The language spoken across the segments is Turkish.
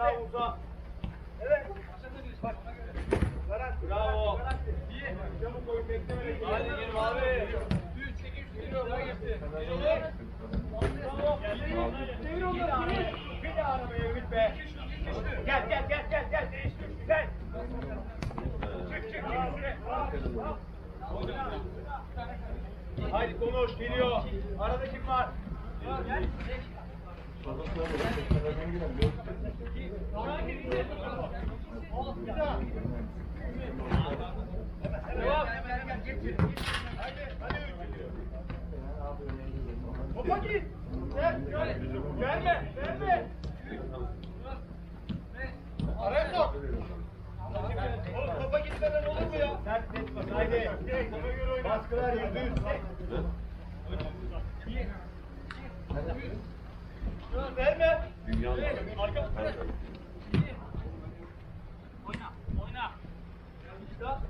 Bravo Uza. Evet. Bravo. Çabuk koy, beklemeyin. Hadi girin abi. Üç, iki, üç, geliyor. Buraya gitti. Bravo. Çevir onları. Bir de arabaya Ümit be. Gel, gel, gel, gel, gel. Değiştir, güzel. Çık, çık, çık. Haydi konuş, geliyor. Arada kim var? Gel. Topa git. Gel, gel. Gelme, gelme. Araya sok. Oğlum topa gitmeden olur mu ya? Sert bak, haydi. Baskılar yüzde yüz. Verme. Arka. Oyna, oyna. Gel. 10, 11,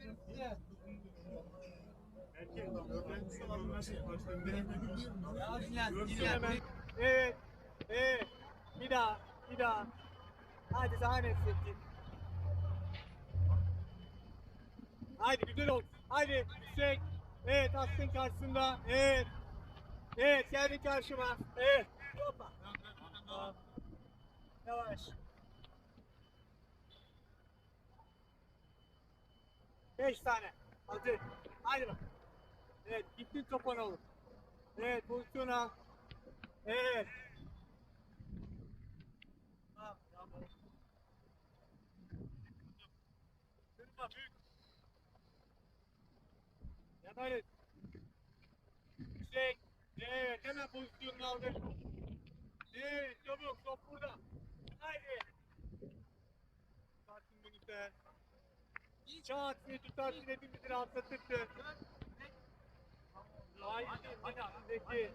15, 16, yatan, yatan, 17, Var. Ya biri gider, biri yeter. Gel. Geldi. 24. Bravo. Ya. Aferin size. Ya dinlen, dinlen. Evet. Evet. Bir daha. Bir daha. Hadi daha nefretli. Haydi güzel ol. Haydi yüksek. Evet aslın karşısında. Evet. Evet geldin karşıma. Evet. Hoppa. Yavaş. Beş tane. Hadi. Haydi bak. Evet gittin topan olur. Evet pozisyona. Evet. Tamam, tamam. Kırma büyük. Yaparız. Yüksek. Evet hemen pozisyonunu aldı. Evet çabuk top burada. Haydi. Tutarsın bunu sen. Diye tutarsın hepimizi rahatlatırsın. Haydi hadi.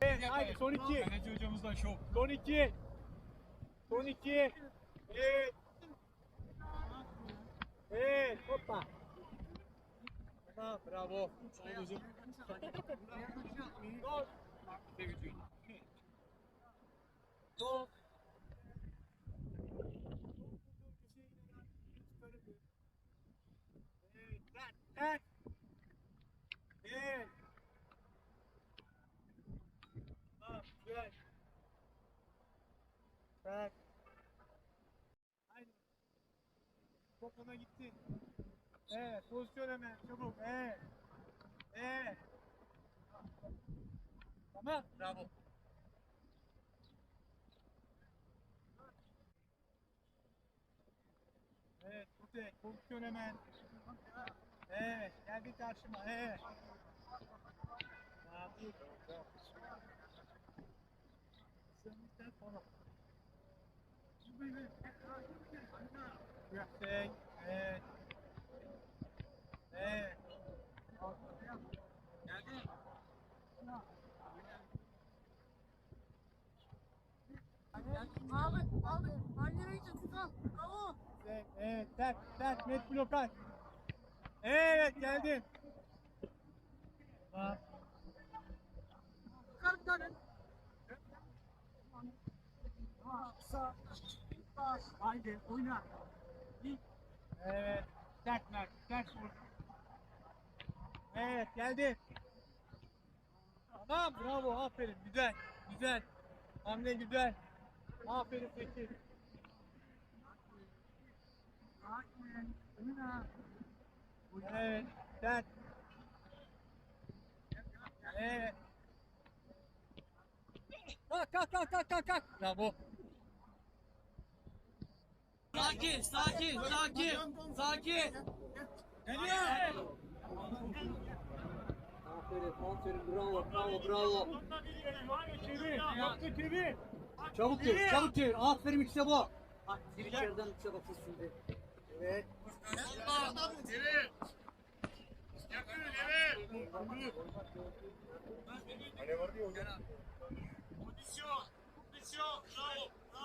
Evet haydi son iki. Kaleci hocamız da şok. Son iki. Son iki. Evet. Evet. Hoppa. Tamam. Bravo. Sağ ol hocam. Gol. Gol. Evet. Ver. Ver. Evet. Tamam. Güzel. Ver. Haydi. Top ona gitti. Evet. Pozisyon hemen. Çabuk. Evet. Evet. Tamam. Bravo. Evet. Kute. Pozisyon hemen. Evet. Geldi karşıma. Evet. Dur. Sönmüşten sonra. Yüksek. Evet. Evet. Geldi. Abi, abi, anneme gideceğiz. Tamam, bravo. Evet, evet, ters, ters, net blokaj. Evet, geldin. Çıkar bir tane. Sağ. Haydi, oyna. Evet, ters Mert, ters vur. Evet, geldi. Tamam, bravo, aferin, güzel, güzel. Hamle güzel. Aferin Tekin. Sakin. Oyna. Evet. Sen. Evet. Kalk kalk kalk kalk kalk kalk. Bravo. Sakin, sakin, sakin, sakin. Geliyor. Aferin, aferin, bravo, bravo, bravo. Yaptı çevir. Çabuk çevir, çabuk çevir. Aferin işte bu. Bir içeriden uça bakın şimdi. Evet.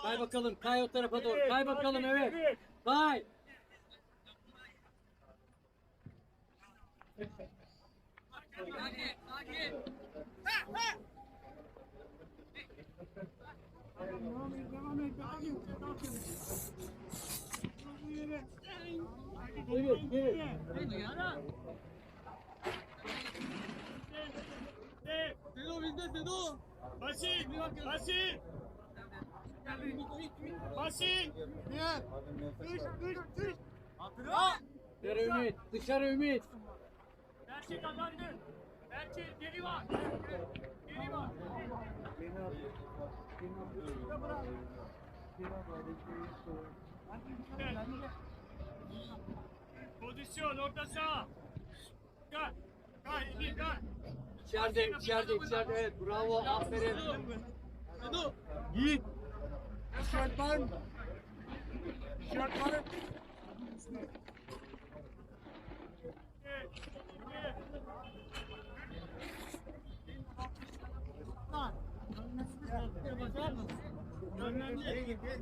Kay bakalım, kay o tarafa doğru. Kay bakalım, evet. Kay. Devam et, devam et, devam et. Devam et. Yürü. Evet, evet. Sedo bizde Sedo. Başı. Başı. Başı. Düş düş düş. Dışarı Ümit, dışarı Ümit. Berçin kazandı. Berçin geri var. Geri var. Pozisyon orta saha. Gel. Gel, gel, gel. İçeride, içeride, içeride. Evet, bravo, aferin. Yiğit. Tişört var mı? Tişört var mı?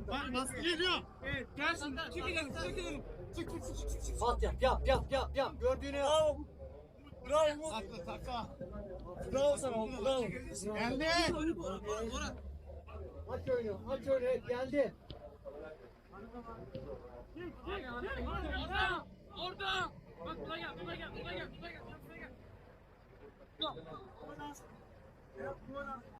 Bak nasıl geliyor? Evet, gelsin. Çekilelim, çekilelim. Çık, çık, çık, çık, çık. Bak yap, yap, yap, yap, yap. Gördüğünü yap. Bravo. Bravo. Sakla, sakla. Bravo sana oğlum, bravo. Geldi. Aç oyunu, aç oyunu. Evet, geldi. Orada! Orada! Bak buraya gel, buraya gel, buraya gel, buraya gel, buraya gel.